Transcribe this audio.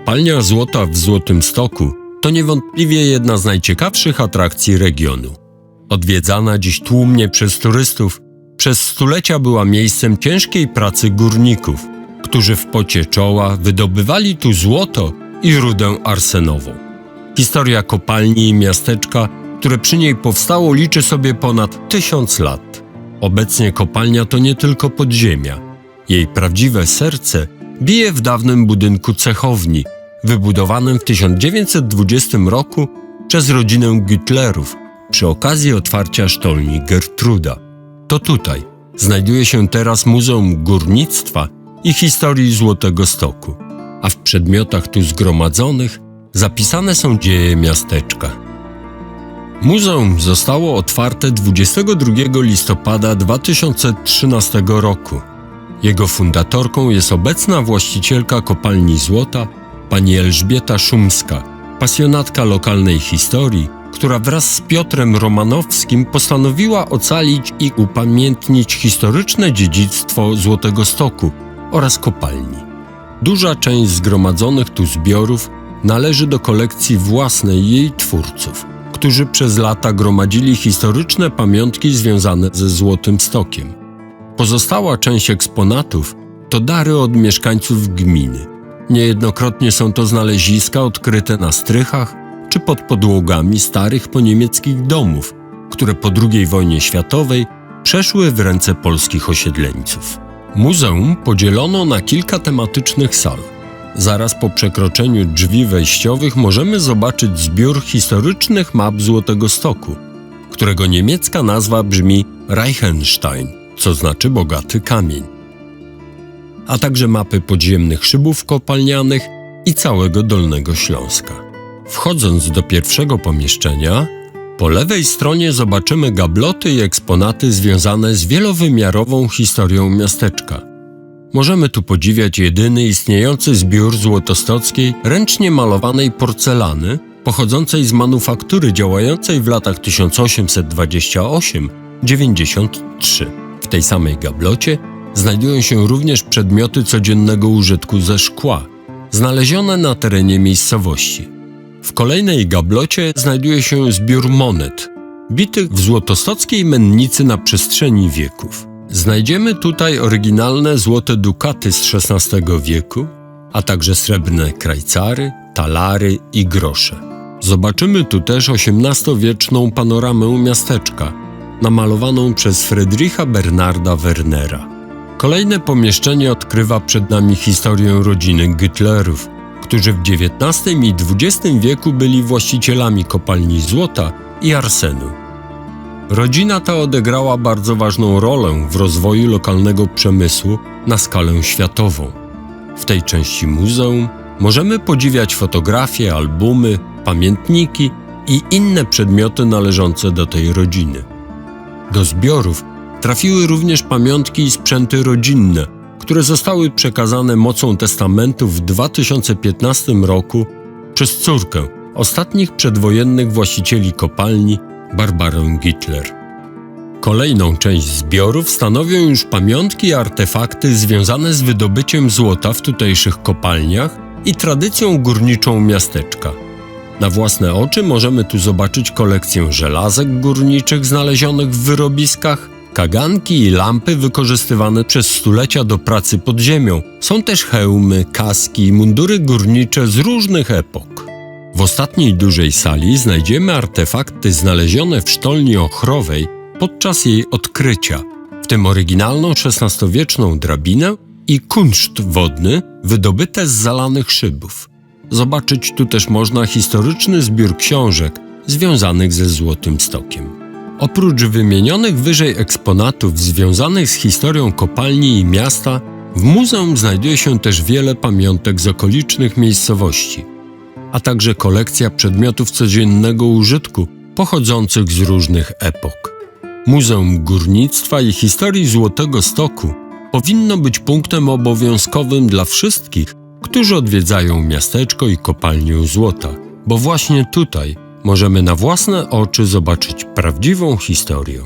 Kopalnia złota w Złotym Stoku to niewątpliwie jedna z najciekawszych atrakcji regionu. Odwiedzana dziś tłumnie przez turystów, przez stulecia była miejscem ciężkiej pracy górników, którzy w pocie czoła wydobywali tu złoto i rudę arsenową. Historia kopalni i miasteczka, które przy niej powstało, liczy sobie ponad tysiąc lat. Obecnie kopalnia to nie tylko podziemia. Jej prawdziwe serce bije w dawnym budynku cechowni, wybudowanym w 1920 roku przez rodzinę Gitlerów przy okazji otwarcia sztolni Gertruda. To tutaj znajduje się teraz Muzeum Górnictwa i Historii Złotego Stoku, a w przedmiotach tu zgromadzonych zapisane są dzieje miasteczka. Muzeum zostało otwarte 22 listopada 2013 roku. Jego fundatorką jest obecna właścicielka kopalni złota, pani Elżbieta Szumska, pasjonatka lokalnej historii, która wraz z Piotrem Romanowskim postanowiła ocalić i upamiętnić historyczne dziedzictwo Złotego Stoku oraz kopalni. Duża część zgromadzonych tu zbiorów należy do kolekcji własnej jej twórców, którzy przez lata gromadzili historyczne pamiątki związane ze Złotym Stokiem. Pozostała część eksponatów to dary od mieszkańców gminy. Niejednokrotnie są to znaleziska odkryte na strychach czy pod podłogami starych poniemieckich domów, które po II wojnie światowej przeszły w ręce polskich osiedleńców. Muzeum podzielono na kilka tematycznych sal. Zaraz po przekroczeniu drzwi wejściowych możemy zobaczyć zbiór historycznych map Złotego Stoku, którego niemiecka nazwa brzmi Reichenstein, co znaczy bogaty kamień, a także mapy podziemnych szybów kopalnianych i całego Dolnego Śląska. Wchodząc do pierwszego pomieszczenia, po lewej stronie zobaczymy gabloty i eksponaty związane z wielowymiarową historią miasteczka. Możemy tu podziwiać jedyny istniejący zbiór złotostockiej, ręcznie malowanej porcelany, pochodzącej z manufaktury działającej w latach 1828-93. Tej samej gablocie znajdują się również przedmioty codziennego użytku ze szkła, znalezione na terenie miejscowości. W kolejnej gablocie znajduje się zbiór monet, bitych w złotostockiej mennicy na przestrzeni wieków. Znajdziemy tutaj oryginalne złote dukaty z XVI wieku, a także srebrne krajcary, talary i grosze. Zobaczymy tu też XVIII-wieczną panoramę miasteczka, namalowaną przez Friedricha Bernarda Wernera. Kolejne pomieszczenie odkrywa przed nami historię rodziny Gytlerów, którzy w XIX i XX wieku byli właścicielami kopalni złota i arsenu. Rodzina ta odegrała bardzo ważną rolę w rozwoju lokalnego przemysłu na skalę światową. W tej części muzeum możemy podziwiać fotografie, albumy, pamiętniki i inne przedmioty należące do tej rodziny. Do zbiorów trafiły również pamiątki i sprzęty rodzinne, które zostały przekazane mocą testamentu w 2015 roku przez córkę ostatnich przedwojennych właścicieli kopalni Barbarę Gitler. Kolejną część zbiorów stanowią już pamiątki i artefakty związane z wydobyciem złota w tutejszych kopalniach i tradycją górniczą miasteczka. Na własne oczy możemy tu zobaczyć kolekcję żelazek górniczych znalezionych w wyrobiskach, kaganki i lampy wykorzystywane przez stulecia do pracy pod ziemią. Są też hełmy, kaski i mundury górnicze z różnych epok. W ostatniej dużej sali znajdziemy artefakty znalezione w sztolni ochrowej podczas jej odkrycia, w tym oryginalną XVI-wieczną drabinę i kunszt wodny wydobyte z zalanych szybów. Zobaczyć tu też można historyczny zbiór książek związanych ze Złotym Stokiem. Oprócz wymienionych wyżej eksponatów związanych z historią kopalni i miasta, w muzeum znajduje się też wiele pamiątek z okolicznych miejscowości, a także kolekcja przedmiotów codziennego użytku pochodzących z różnych epok. Muzeum Górnictwa i Historii Złotego Stoku powinno być punktem obowiązkowym dla wszystkich, którzy odwiedzają miasteczko i kopalnię złota, bo właśnie tutaj możemy na własne oczy zobaczyć prawdziwą historię.